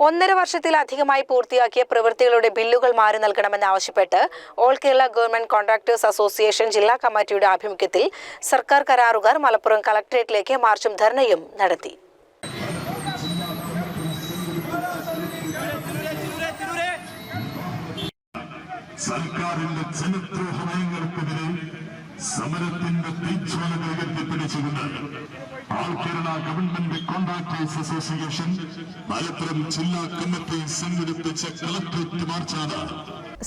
ഒന്നര വർഷത്തിലധികമായി പൂർത്തിയാക്കിയ പ്രവൃത്തികളുടെ ബില്ലുകൾ മാറി നൽകണമെന്നാവശ്യപ്പെട്ട് all Kerala government contractors association ജില്ലാ കമ്മിറ്റിയുടെ ആഭിമുഖ്യത്തിൽ സർക്കാർ കരാറുകാർ മലപ്പുറം കളക്ടറേറ്റിലേക്ക് മാർച്ചും ധർണയും നടത്തി. സർക്കാരിന്റെ ജനദ്രോഹ നയങ്ങൾക്കെതിരെ സമരത്തിന്റെ തീജ്വാലകൾ ഉയർത്തിപ്പിടിച്ചുകൊണ്ട് all Kerala government contractors association Malappuram ജില്ലാ കമ്മിറ്റി സംഘടിപ്പിച്ച കളക്ടറേറ്റ് മാർച്ചാണ്.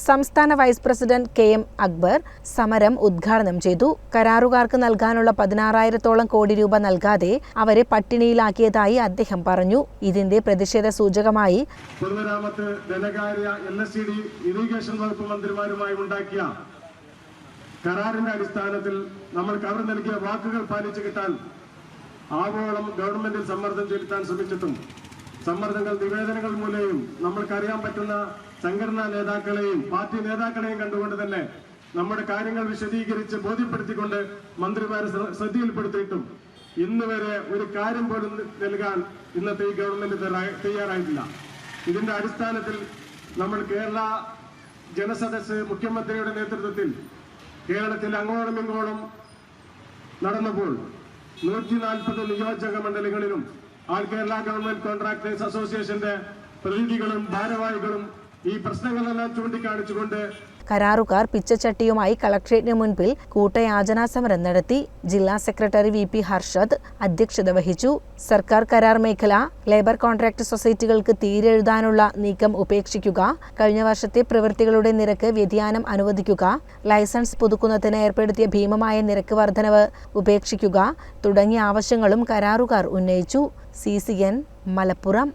സംസ്ഥാന vice president K M Akbar സമരം ഉദ്ഘാടനം ചെയ്തു. കരാറുകാർക്ക് നൽകാനുള്ള പതിനാറായിരത്തോളം കോടി രൂപ നൽകാതെ അവരെ പട്ടിണിയിലാക്കിയതായി അദ്ദേഹം പറഞ്ഞു. ഇതിന്റെ പ്രതിഷേധ സൂചകമായി പൊതുമരാമത്ത് ധനകാര്യ എൽ എസ് ഡി ഇറിഗേഷൻ വകുപ്പ് മന്ത്രിമാരുമായി ഉണ്ടാക്കിയ കരാറിന്റെ അടിസ്ഥാനത്തിൽ നമ്മൾ അവർ നൽകിയ വാക്കുകൾ പാലിച്ചു കിട്ടാൻ ആവോളം ഗവൺമെന്റിൽ സമ്മർദ്ദം ചെലുത്താൻ ശ്രമിച്ചിട്ടും സമ്മർദ്ദങ്ങൾ നിവേദനങ്ങൾ മൂലവും നമ്മൾക്കറിയാൻ പറ്റുന്ന സംഘടനാ നേതാക്കളെയും പാർട്ടി നേതാക്കളെയും കണ്ടുകൊണ്ട് തന്നെ നമ്മുടെ കാര്യങ്ങൾ വിശദീകരിച്ച് ബോധ്യപ്പെടുത്തിക്കൊണ്ട് മന്ത്രിമാരെ ശ്ര- ശ്രദ്ധയിൽപ്പെടുത്തിയിട്ടും ഇന്ന് വരെ ഒരു കാര്യം പോലും നൽകാൻ ഇന്നത്തെ ഈ ഗവൺമെന്റ് തയ്യാറായിട്ടില്ല. ഇതിന്റെ അടിസ്ഥാനത്തിൽ നമ്മൾ കേരള ജനസദസ് മുഖ്യമന്ത്രിയുടെ നേതൃത്വത്തിൽ കേരളത്തിൽ അങ്ങോളം ഇങ്ങോളം നടന്നപ്പോൾ നൂറ്റി നാൽപ്പത് നിയോജക മണ്ഡലങ്ങളിലും ആൾ കേരള ഗവൺമെന്റ് കോൺട്രാക്ടേഴ്സ് അസോസിയേഷന്റെ പ്രതിനിധികളും ഭാരവാഹികളും ഈ പ്രശ്നങ്ങളെല്ലാം ചൂണ്ടിക്കാണിച്ചുകൊണ്ട് കരാറുകാർ പിച്ചച്ചട്ടിയുമായി കളക്ട്രേറ്റിന് മുൻപിൽ കൂട്ടയാചനാ സമരം നടത്തി. ജില്ലാ സെക്രട്ടറി വി പി ഹർഷദ് അധ്യക്ഷത വഹിച്ചു. സർക്കാർ കരാർ മേഖല ലേബർ കോൺട്രാക്ട് സൊസൈറ്റികൾക്ക് തീരെഴുതാനുള്ള നീക്കം ഉപേക്ഷിക്കുക കഴിഞ്ഞ വർഷത്തെ പ്രവൃത്തികളുടെ നിരക്ക് വ്യതിയാനം അനുവദിക്കുക ലൈസൻസ് പുതുക്കുന്നതിന് ഏർപ്പെടുത്തിയ ഭീമമായ നിരക്ക് വർധനവ് ഉപേക്ഷിക്കുക തുടങ്ങിയ ആവശ്യങ്ങളും കരാറുകാർ ഉന്നയിച്ചു. C C N Malappuram.